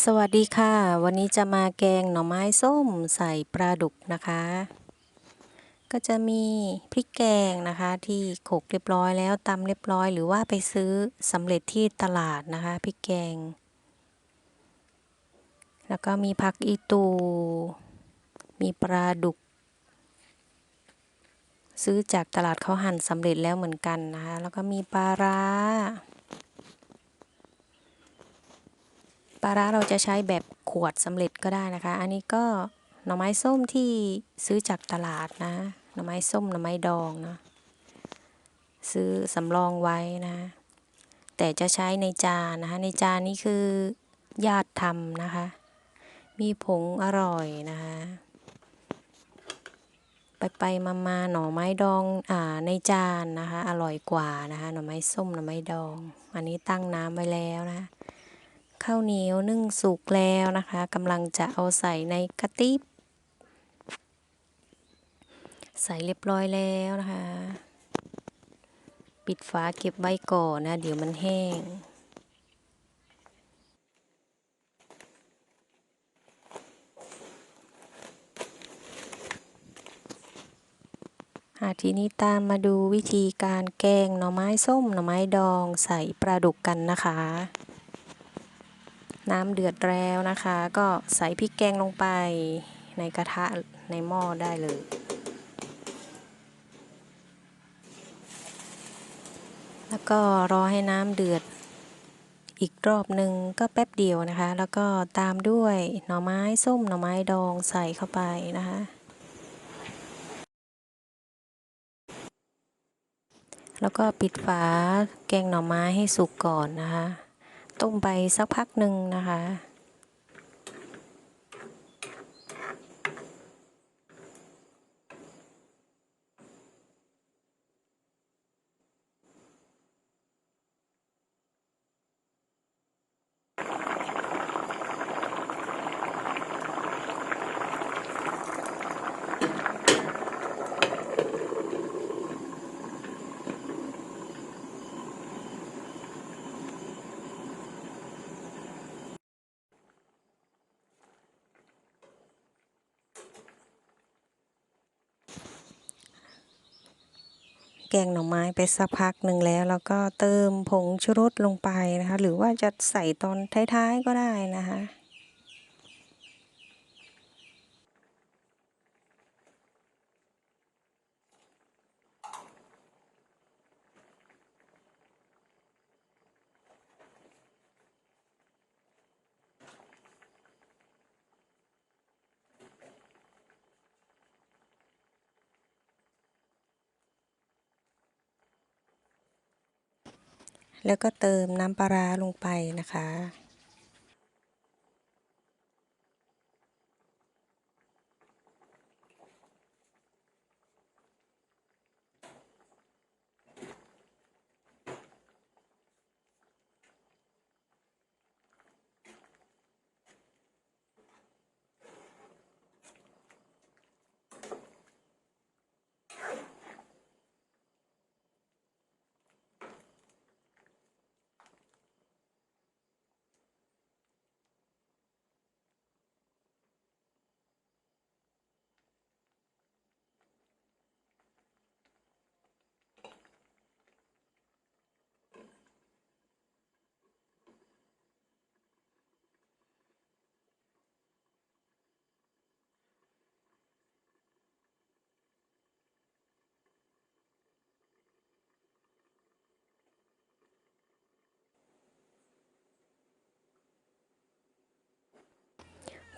สวัสดีค่ะ วันนี้จะมาแกงหน่อไม้ส้มใส่ปลาดุกนะคะ ก็จะมีพริกแกงนะคะ ที่โขลกเรียบร้อยแล้วตำเรียบร้อย หรือว่าไปซื้อสำเร็จที่ตลาดนะคะพริกแกง แล้วก็มีผักอีตู มีปลาดุก ซื้อจากตลาดเขาหั่นสำเร็จแล้วเหมือนกันนะคะ แล้วก็มีปลาร้า ปลาร้าเราจะใช้แบบขวดสำเร็จก็ได้นะคะ อันนี้ก็หน่อไม้ส้มที่ซื้อจากตลาดนะ หน่อไม้ส้มหน่อไม้ดองเนาะซื้อสำรองไว้นะ แต่จะใช้ในจานนะคะ ในจานนี้คือญาติทำนะคะ มีผงอร่อยนะคะ ไปไปมามาหน่อไม้ดองอ่าในจานนะคะ อร่อยกว่านะคะ หน่อไม้ส้มหน่อไม้ดอง อันนี้ตั้งน้ำไว้แล้วนะ ข้าวเหนียวนึ่งสุกแล้วนะคะกำลังจะเอาใส่ในกระติบใส่เรียบร้อยแล้วนะคะ ปิดฝาเก็บไว้ก่อนนะ เดี๋ยวมันแห้งอะทีนี้ตามมาดูวิธีการแกงหน่อไม้ส้มหน่อไม้ดองใส่ปลาดุกกันนะคะ น้ำเดือดแล้วนะคะ ก็ใส่พริกแกงลงไปในกระทะในหม้อได้เลย แล้วก็รอให้น้ำเดือดอีกรอบหนึ่งก็แป๊บเดียวนะคะ แล้วก็ตามด้วยหน่อไม้ส้มหน่อไม้ดองใส่เข้าไปนะคะ แล้วก็ปิดฝาแกงหน่อไม้ให้สุกก่อนนะคะ ต้มไปสักพักหนึ่งนะคะ แกงหน่อไม้ไปสักพักหนึ่งแล้ว แล้วก็เติมผงชูรสลงไปนะคะ หรือว่าจะใส่ตอนท้ายๆก็ได้นะคะ แล้วก็เติมน้ำปลาลงไปนะคะ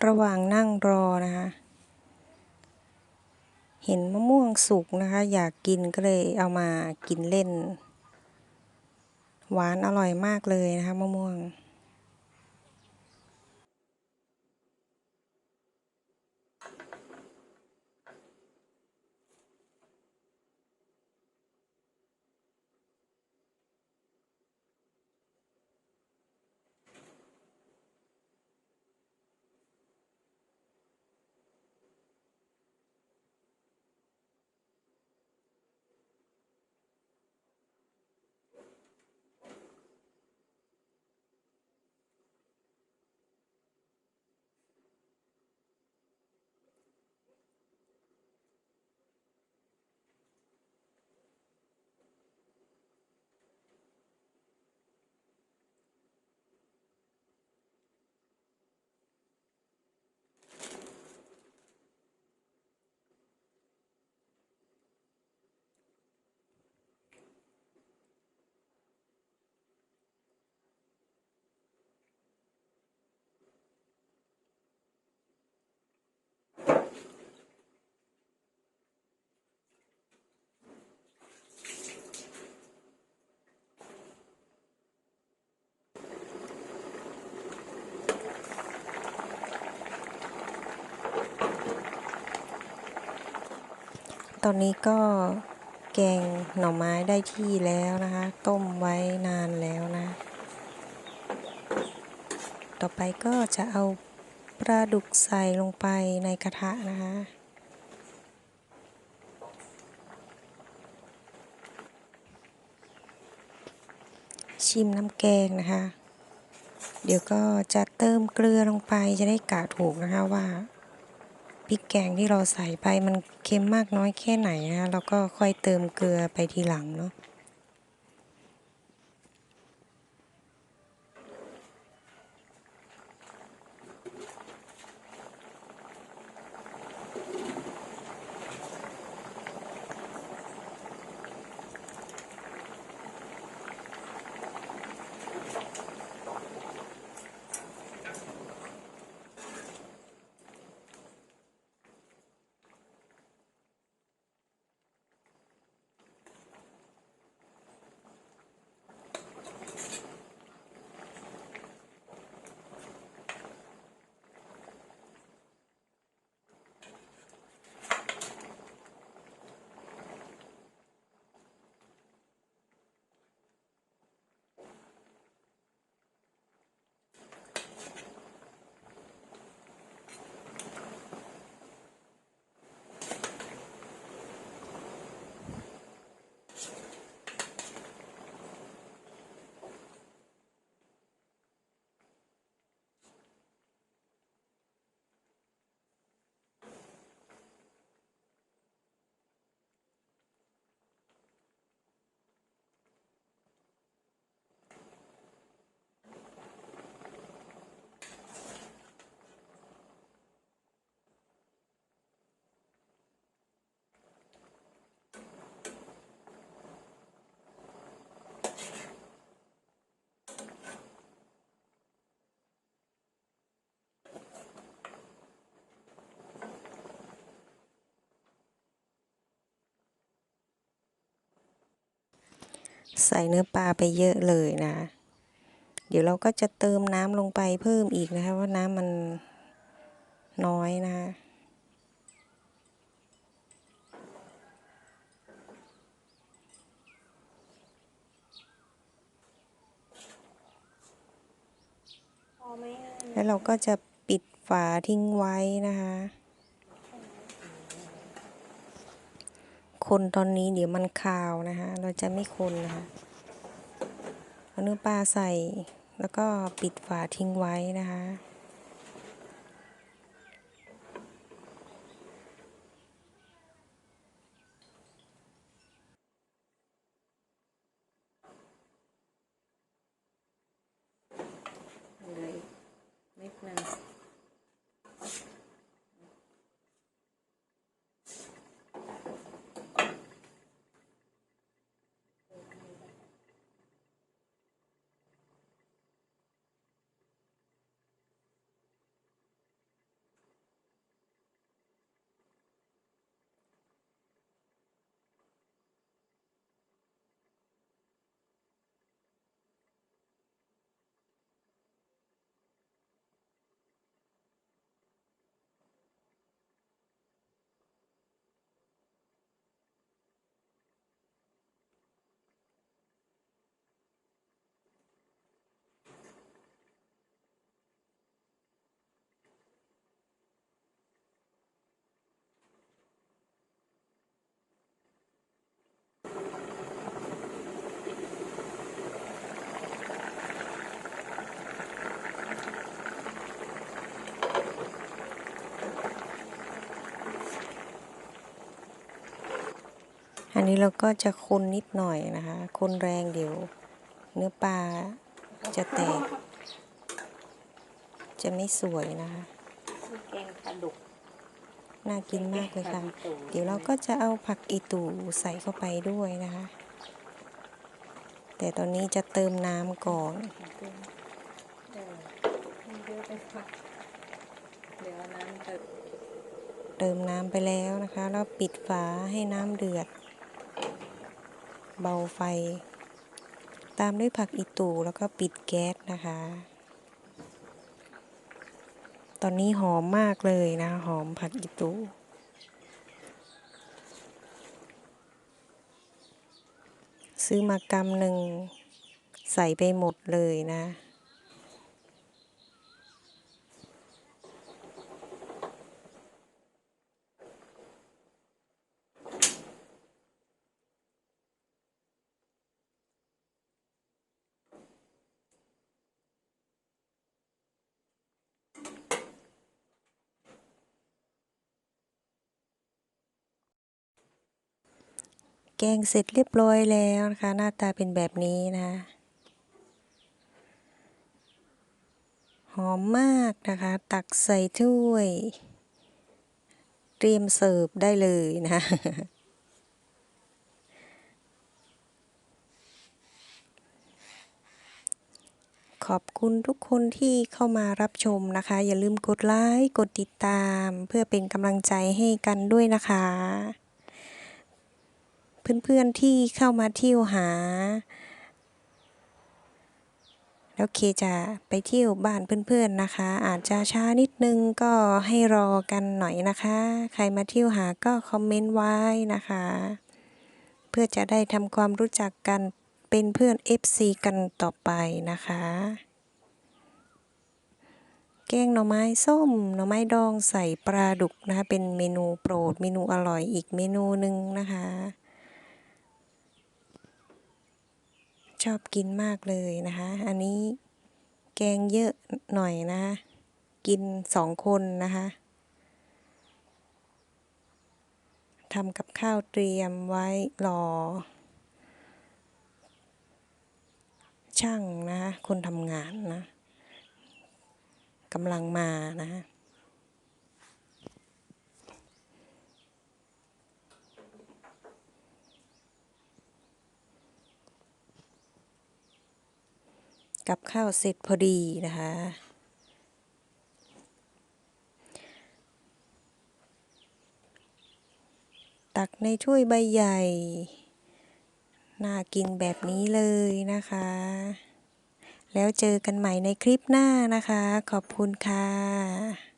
ระหว่างนั่งรอนะคะ เห็นมะม่วงสุกนะคะ อยากกินก็เลยเอามากินเล่น หวานอร่อยมากเลยนะคะมะม่วง ตอนนี้ก็แกงหน่อไม้ได้ที่แล้วนะคะ ต้มไว้นานแล้วนะ ต่อไปก็จะเอาปลาดุกใส่ลงไปในกระทะนะคะ ชิมน้ำแกงนะคะ เดี๋ยวก็จะเติมเกลือลงไปจะได้กะถูกนะคะว่า พริกแกงที่เราใส่ไปมันเค็มมากน้อยแค่ไหนนะคะแล้วก็ค่อยเติมเกลือไปทีหลังเนาะ ใส่เนื้อปลาไปเยอะเลยนะ เดี๋ยวเราก็จะเติมน้ำลงไปเพิ่มอีกนะคะว่าน้ำมันน้อยนะคะแล้วเราก็จะปิดฝาทิ้งไว้นะคะ คนตอนนี้เดี๋ยวมันคาวนะคะ เราจะไม่คนนะคะเอาเนื้อปลาใส่แล้วก็ปิดฝาทิ้งไว้นะคะ อันนี้เราก็จะคนนิดหน่อยนะคะ คนแรงเดี๋ยว เนื้อปลาจะแตก จะไม่สวยนะคะคือแกงปลาดุกน่ากินมากเลยค่ะ เดี๋ยวเราก็จะเอาผักอีตูใส่เข้าไปด้วยนะคะ แต่ตอนนี้จะเติมน้ำก่อนเออมันเยอะไปค่ะเดี๋ยวน้ำเติมเติมน้ำไปแล้วนะคะ แล้วปิดฝาให้น้ำเดือด เบาไฟ ตามด้วยผักอีตูแล้วก็ปิดแก๊สนะคะ ตอนนี้หอมมากเลยนะ หอมผักอีตูซื้อมากำหนึ่งใส่ไปหมดเลยนะ แกงเสร็จเรียบร้อยแล้วนะคะ หน้าตาเป็นแบบนี้นะหอมมากนะคะ ตักใส่ถ้วย เตรียมเสิร์ฟได้เลยนะขอบคุณทุกคนที่เข้ามารับชมนะคะ อย่าลืมกดไลค์ กดติดตาม เพื่อเป็นกำลังใจให้กันด้วยนะคะ เพื่อนๆที่เข้ามาเที่ยวหา แล้วเคจะไปเที่ยวบ้านเพื่อนๆนะคะ อาจจะช้านิดนึงก็ให้รอกันหน่อยนะคะ ใครมาเที่ยวหาก็คอมเมนต์ไว้นะคะ เพื่อจะได้ทำความรู้จักกันเป็นเพื่อน FC กันต่อไปนะคะ แกงหน่อไม้ส้ม หน่อไม้ดองใส่ปลาดุกนะคะ เป็นเมนูโปรด เมนูอร่อยอีกเมนูหนึ่งนะคะ ชอบกินมากเลยนะคะ อันนี้แกงเยอะหน่อยนะคะ กินสองคนนะคะทำกับข้าวเตรียมไว้รอ ช่างนะคะคนทำงานนะกำลังมานะคะ กับข้าวเสร็จพอดีนะคะ ตักในถ้วยใบใหญ่ น่ากินแบบนี้เลยนะคะ แล้วเจอกันใหม่ในคลิปหน้านะคะ ขอบคุณค่ะ